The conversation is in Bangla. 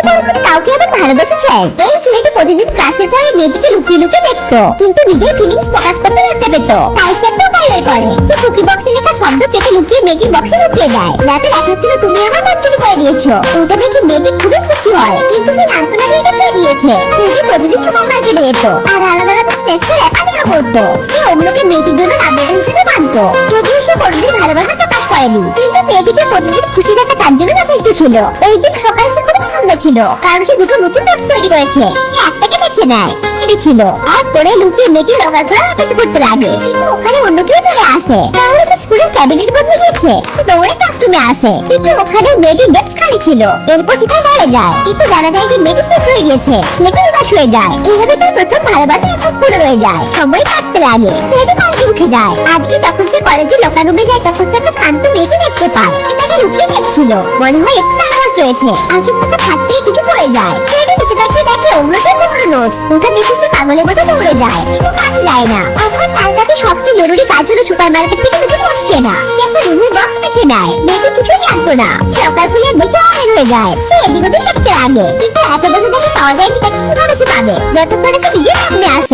কি কোনোদিন কাউকে আবার ভালোবেসেছে এই ছেলেটি প্রতিদিন ক্লাসের পরে মেয়েটিকে লুকিয়ে লুকিয়ে দেখতো। কিন্তু নিজের ফিলিংস প্রকাশ করতে লজ্জা পেত। তাই সে একটা উপায় করে। সে কুকি বক্সে লেখা শব্দ কেটে লুকিয়ে মেয়েটির বক্সে ঢুকিয়ে দেয়। যাতে দেখাচ্ছিল তুমি আমার মন করে দিয়েছ। ওটা দেখে মেয়েটি খুবই খুশি হয়। কিন্তু সে জানতো না যে এটা কে দিয়েছে? মেয়েটি প্রতিদিন সুপার মার্কেটে যেত। আর আলাদা আলাদা স্ন্যাক্স এর একাধিক করতো। সে অন্যকে মেয়েটির জন্য আবেদন হিসেবে মানতো। যদিও সে কোনোদিন ভালোবাসা প্রকাশ করেনি। কিন্তু মেয়েটিকে প্রতিদিন খুশি দেখা তার জন্য যথেষ্ট ছিল। ওই দিন সকালে সে খুব আনন্দ ছিল। কারণ সে দুটো নতুন নোটস তৈরি করেছে। একটাকে বেছে নেয়। ছিল। আর পরে লুকিয়ে মেয়েটি লগার করে অপেক্ষা করতে লাগে। কিন্তু ওখানে অন্য কেউ চলে আসে। তাহলে তো স্কুলের ক্যাবিনেট বদলে গেছে দৌড়ে ক্লাসরুমে আসে। কিন্তু ওখানে ডেস্ক খালি ছিল। এরপর যায়। কিন্তু জানা যায় যে মেয়েটি হয়ে গেছে ছেলেটি উদাস হয়ে যায়। এইভাবে তার প্রথম ভালোবাসা পুরো রয়ে যায়। সময় কাটতে লাগে। ছেলেটি উঠে যায়। আজকে যখন সে কলেজে যায়, তখন সে একটা শান্ত মেয়েকে দেখতে পায়। তাকে লুকিয়ে দেখছিল। মনে হয় একটু রয়েছে আগে তাকে হাত থেকে কিছু পড়ে যায়। ছেলেটি নিচে দেখে অন্য সে পুরো নোট ওটা দেখে সে পাগলের মতো দৌড়ে যায়। কিন্তু যায় না। এখন তার কাছে সবচেয়ে জরুরি কাজ হলো সুপার মার্কেট থেকে কিছু কেনা। সে একটা বক্স বেছে নেয়। কিছুই জানতো না। সকাল খুলে দেখে অনেক হয়ে যায়। সে এদিক ওদিক দেখতে লাগে। কিন্তু এত বছর পাওয়া তাকে কীভাবে সে পাবে? সামনে আসে।